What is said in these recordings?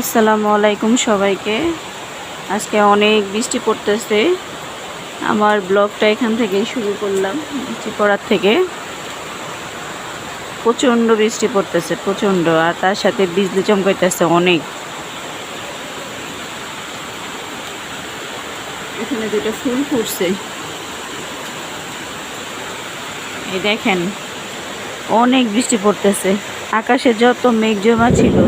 আসসালামু আলাইকুম সবাইকে। আজকে অনেক বৃষ্টি পড়তেছে। আমার ব্লগটা এখান থেকে শুরু করলাম, বৃষ্টি পড়ার থেকে। প্রচণ্ড বৃষ্টি পড়তেছে, প্রচণ্ড, আর তার সাথে বিজলি চমকাইতেছে অনেক। এখানে দুটো ফুল ফুটছে। এই দেখেন, অনেক বৃষ্টি পড়তেছে। আকাশে যত মেঘ জমা ছিল।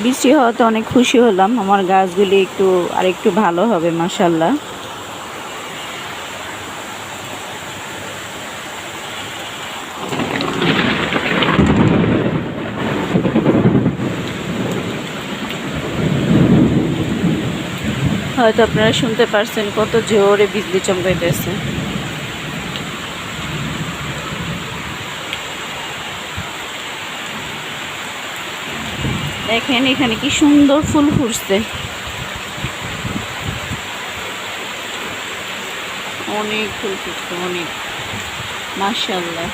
বৃষ্টি হওয়াতে অনেক খুশি হলাম। আমার গাছগুলি একটু আর একটু ভালো হবে মাসাল্লাহ হয়তো আপনারা শুনতে পারছেন কত জোরে বিজলি চমকাইতেছে। দেখেন এখানে কি সুন্দর ফুল ফুটছে। অনেক ফুল ফুটছে অনেক। মার্শাল্লাহ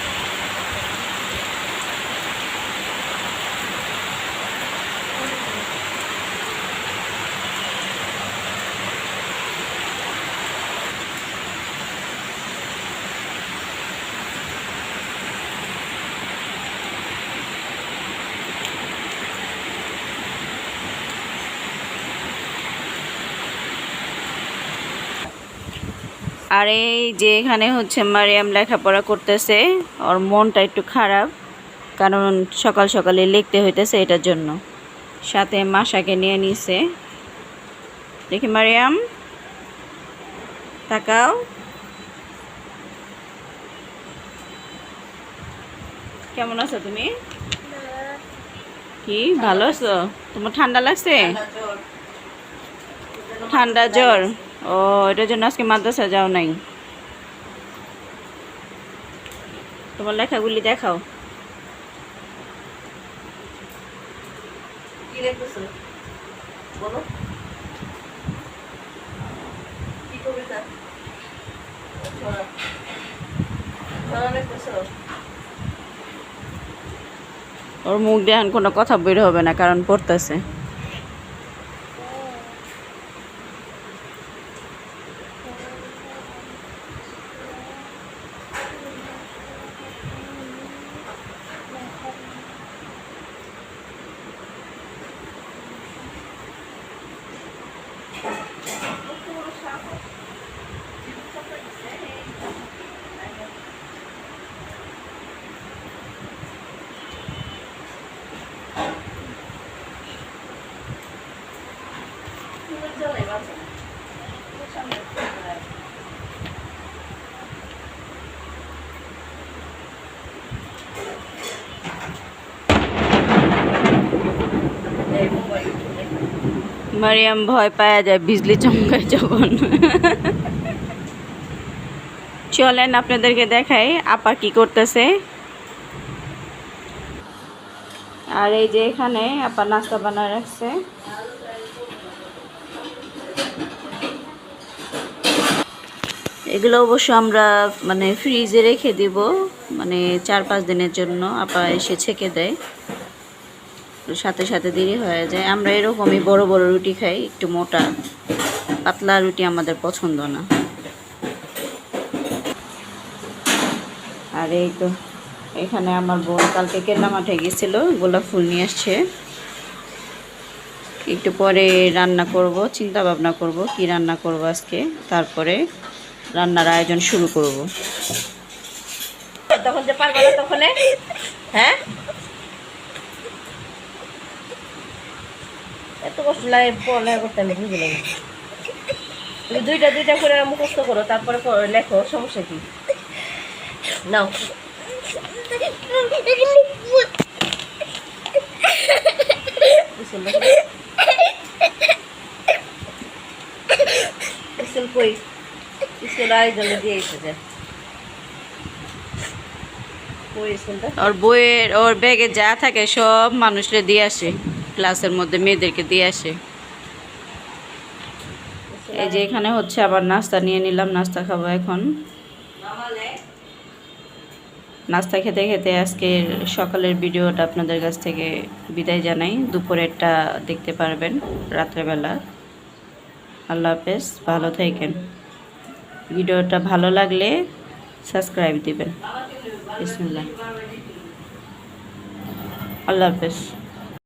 আর এই যে এখানে হচ্ছে মারিয়াম লেখাপড়া করতেছে ওর মনটা একটু খারাপ কারণ সকাল সকালে লিখতে হইতেছে এটার জন্য। সাথে মাসাকে নিয়ে নিছে। দেখি মারিয়াম তাকাও। কেমন আছো তুমি? কি ভালো আছো? তোমার ঠান্ডা লাগছে? ঠান্ডা জ্বর। ও এটার জন্য আজকে মাদ্রাসা যাও নাই। তোমার লেখাগুলি দেখাও। ওর মুখ দিয়ে এখন কোনো কথা বের হবে না কারণ পড়তেছে। মারিয়াম ভয় পাওয়া যায়, বিজলি চমকায় যখন। চলেন আপনাদেরকে দেখাই, আপা কি করতেছে। আর এই যে এখানে আপা নাস্তা বানায় রাখছে। এগুলো অবশ্য আমরা মানে ফ্রিজে রেখে দিব মানে চার পাঁচ দিনের জন্য আপা এসে ছেঁকে দেয়। সাথে সাথে দেরি হয়ে যায়। আমরা এরকমই বড় বড় রুটি খাই, একটু মোটা। পাতলা রুটি আমাদের পছন্দ না। আর এই তো, এখানে আমার বোন কালকে কেল্লা মাঠে গেছিল, গোলাপ ফুল নিয়ে আসছে। একটু পরে রান্না করব চিন্তা ভাবনা করব, কি রান্না করব আজকে। তারপরে রান্নার আয়োজন শুরু করব। তখন যে পারবে তখন? হ্যাঁ? কষ্ট লাগে পড়ালেখা করতে আমি বুঝি লাগে তুমি দুইটা দুইটা করে মুখস্থ করো, তারপরে লেখো, সমস্যা কি? নাও। আর বইয়ের, ওর ব্যাগে যা থাকে সব মানুষরে দিয়ে আসে। ক্লাসের মধ্যে মেয়েদেরকে দিয়ে আসে। এই যে এখানে হচ্ছে আবার নাস্তা নিয়ে নিলাম, নাস্তা খাব এখন। নাস্তা খেতে খেতে আজকের সকালের ভিডিওটা আপনাদের কাছ থেকে বিদায় জানাই। দুপুরেরটা দেখতে পারবেন রাত্রেবেলা। আল্লাহ হাফেজ, ভালো থাকেন। ভিডিওটা ভালো লাগলে সাবস্ক্রাইব দিবেন। বিসমিল্লাহ। আল্লাহ হাফেজ।